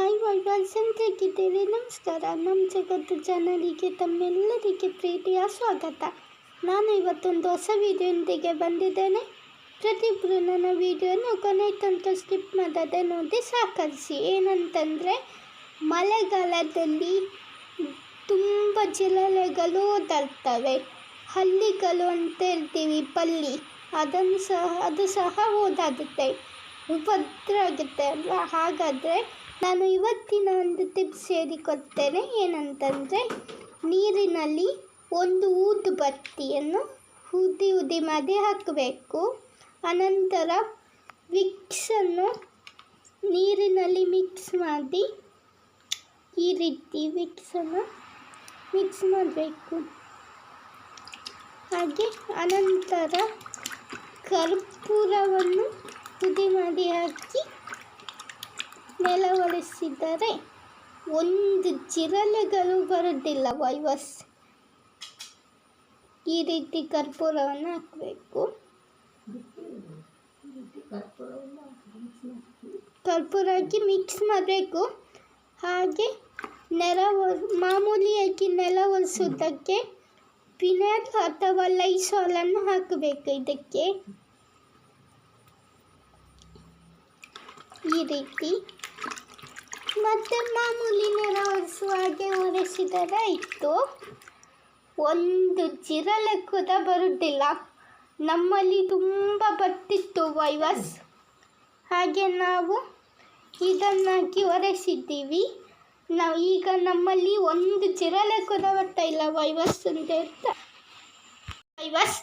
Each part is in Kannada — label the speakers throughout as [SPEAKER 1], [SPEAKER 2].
[SPEAKER 1] ಹಾಯ್ ಹೇಗಿದ್ದೀರಿ ನಮಸ್ಕಾರ. ನಮ್ಮ ಜಗತ್ತು ಜನರಿಗೆ, ತಮ್ಮೆಲ್ಲರಿಗೆ ಪ್ರೀತಿಯ ಸ್ವಾಗತ. ನಾನು ಇವತ್ತೊಂದು ಹೊಸ ವಿಡಿಯೋದೊಂದಿಗೆ ಬಂದಿದ್ದೇನೆ. ಪ್ರತಿಯೊಬ್ಬರು ನನ್ನ ವಿಡಿಯೋನ ಕೊನೆ ತಂತ ಸ್ಕಿಪ್ ಮಾಡದೆ ನೋಡಿ ಸಹಕರಿಸಿ ಏನಂತಂದರೆ, ಮಳೆಗಾಲದಲ್ಲಿ ತುಂಬ ಜಿಲ್ಲೆಗಳು ಓದಾಡ್ತವೆ ಹಲ್ಲಿಗಳು ಅಂತ ಹೇಳ್ತೀವಿ, ಪಲ್ಲಿ. ಅದನ್ನು ಸಹ, ಅದು ಸಹ ಓದಾಡುತ್ತೆ ಉಪದ್ರ ಆಗುತ್ತೆ ಅಲ್ವಾ? ಹಾಗಾದರೆ ನಾನು ಇವತ್ತಿನ ಒಂದು ಟಿಪ್ಸ್ ಹೇಳಿಕೊಡ್ತೇನೆ. ಏನಂತಂದರೆ, ನೀರಿನಲ್ಲಿ ಒಂದು ಊದು ಬತ್ತಿಯನ್ನು ಉದಿ ಉದಿ ಮಾಡಿ ಹಾಕಬೇಕು. ಅನಂತರ ವಿಕ್ಸನ್ನು ನೀರಿನಲ್ಲಿ ಮಿಕ್ಸ್ ಮಾಡಿ, ಈ ರೀತಿ ವಿಕ್ಸನ್ನು ಮಿಕ್ಸ್ ಮಾಡಬೇಕು. ಹಾಗೆ ಅನಂತರ ಕರ್ಪೂರವನ್ನು ಉದಿ ಮಾಡಿ ಹಾಕಿ ನೆಲ ಒರೆಸಿದರೆ ಒಂದು ಜಿರಲೆಗಳು ಬರೋದಿಲ್ಲ ವೈವಸ್ ಈ ರೀತಿ ಕರ್ಪೂರವನ್ನು ಹಾಕಬೇಕು. ಕರ್ಪೂರ ಹಾಕಿ ಮಿಕ್ಸ್ ಮಾಡಬೇಕು. ಹಾಗೆ ನೆಲ ಮಾಮೂಲಿಯಾಗಿ ನೆಲ ಒರೆಸೋದಕ್ಕೆ ಪಿನಾಲ್ ಅಥವಾ ಲೈಸಾಲನ್ನು ಹಾಕಬೇಕು ಇದಕ್ಕೆ. ಈ ರೀತಿ ಮತ್ತೆ ಮಾಮೂಲಿ ನೆರ ಒರೆಸುವ ಹಾಗೆ ಒರೆಸಿದರೆ ಇತ್ತು ಒಂದು ಜಿರಲೆ ಕೂಡ ಬರುವುದಿಲ್ಲ ನಮ್ಮಲ್ಲಿ ತುಂಬ ಬರ್ತಿತ್ತು ವೈವಸ್ ಹಾಗೆ ನಾವು ಇದನ್ನಾಕಿ ಒರೆಸಿದ್ದೀವಿ. ನಾವು ಈಗ ನಮ್ಮಲ್ಲಿ ಒಂದು ಜಿರಲೆ ಕೂಡ ಬರ್ತಾ ಇಲ್ಲ ವೈವಸ್ ಅಂತ ಹೇಳ್ತಾ. ವೈವಸ್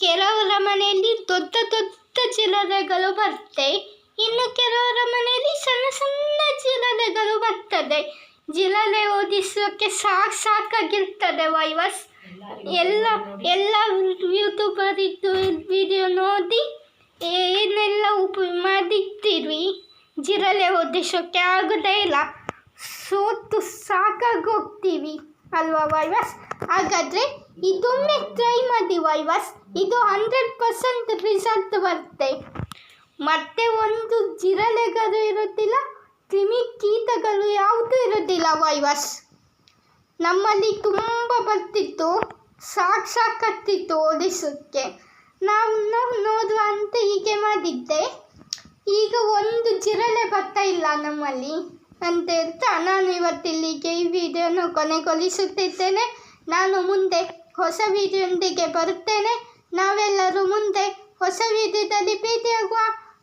[SPEAKER 1] ಕೆಲವರ ಮನೆಯಲ್ಲಿ ದೊಡ್ಡ ದೊಡ್ಡ ಜಿರಲೆಗಳು ಬರುತ್ತೆ ಇನ್ನು ಕೆಲವರ ಮನೆಯಲ್ಲಿ ಸಣ್ಣ ಸಣ್ಣ ಜಿರಳೆಗಳು ಜಿರಳೆ ಓದಿಸೋಕ್ಕೆ ಸಾಕು ಸಾಕಾಗಿರ್ತದೆ ವೈವಸ್. ಎಲ್ಲ ಎಲ್ಲ ಯೂಟ್ಯೂಬರ್ ಇದ್ದು ವಿಡಿಯೋ ನೋಡಿ ಏನೆಲ್ಲ ಉಪ ಮಾಡಿರ್ತೀವಿ ಜಿರಲೆ ಓದಿಸೋಕ್ಕೆ ಆಗೋದೇ ಇಲ್ಲ. ಸೋತು ಸಾಕಾಗೋಗ್ತೀವಿ ಅಲ್ವಾ ವೈವಸ್? ಹಾಗಾದರೆ ಇದೊಮ್ಮೆ ಟ್ರೈ ಮಾಡಿ ವೈವಸ್. ಇದು ಹಂಡ್ರೆಡ್ ಪರ್ಸೆಂಟ್ ರಿಸಲ್ಟ್ ಬರುತ್ತೆ. ಮತ್ತೆ ಒಂದು ವೈವಸ್ ನಮ್ಮಲ್ಲಿ ತುಂಬ ಬರ್ತಿತ್ತು ಸಾಕು ಸಾಕತ್ತಿತ್ತು ಓದಿಸೋಕ್ಕೆ ನಾನು ನೋಡುವ ಅಂತ ಹೀಗೆ ಮಾಡಿದ್ದೆ. ಈಗ ಒಂದು ಜಿರಳೆ ಬರ್ತಾ ಇಲ್ಲ ನಮ್ಮಲ್ಲಿ ಅಂತ ಹೇಳ್ತಾ ನಾನು ಇವತ್ತಿಲ್ಲಿಗೆ ಈ ವಿಡಿಯೋನ ಕೊನೆಗೊಳಿಸುತ್ತಿದ್ದೇನೆ. ನಾನು ಮುಂದೆ ಹೊಸ ವಿಡಿಯೋಂದಿಗೆ ಬರುತ್ತೇನೆ. ನಾವೆಲ್ಲರೂ ಮುಂದೆ ಹೊಸ ವಿಡಿಯೋದಲ್ಲಿ ಭೇಟಿಯಾಗುವ.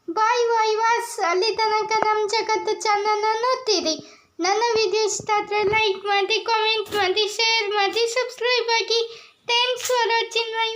[SPEAKER 1] ಬಾಯ್ ಬಾಯ್ ವಾಸ್ ಅಲ್ಲಿ ತನಕ ನಮ್ಮ ಜಗತ್ತು ಚಾನಲ್ ನೋಡ್ತೀರಿ. ನನ್ನ ವಿಡಿಯೋ ಇಷ್ಟ ಆದರೆ ಲೈಕ್ ಮಾಡಿ ಕಾಮೆಂಟ್ ಮಾಡಿ ಶೇರ್ ಮಾಡಿ ಸಬ್ಸ್ಕ್ರೈಬ್ ಆಗಿ ಥ್ಯಾಂಕ್ಸ್ ಫಾರ್ ವಾಚಿಂಗ್ ಮೈ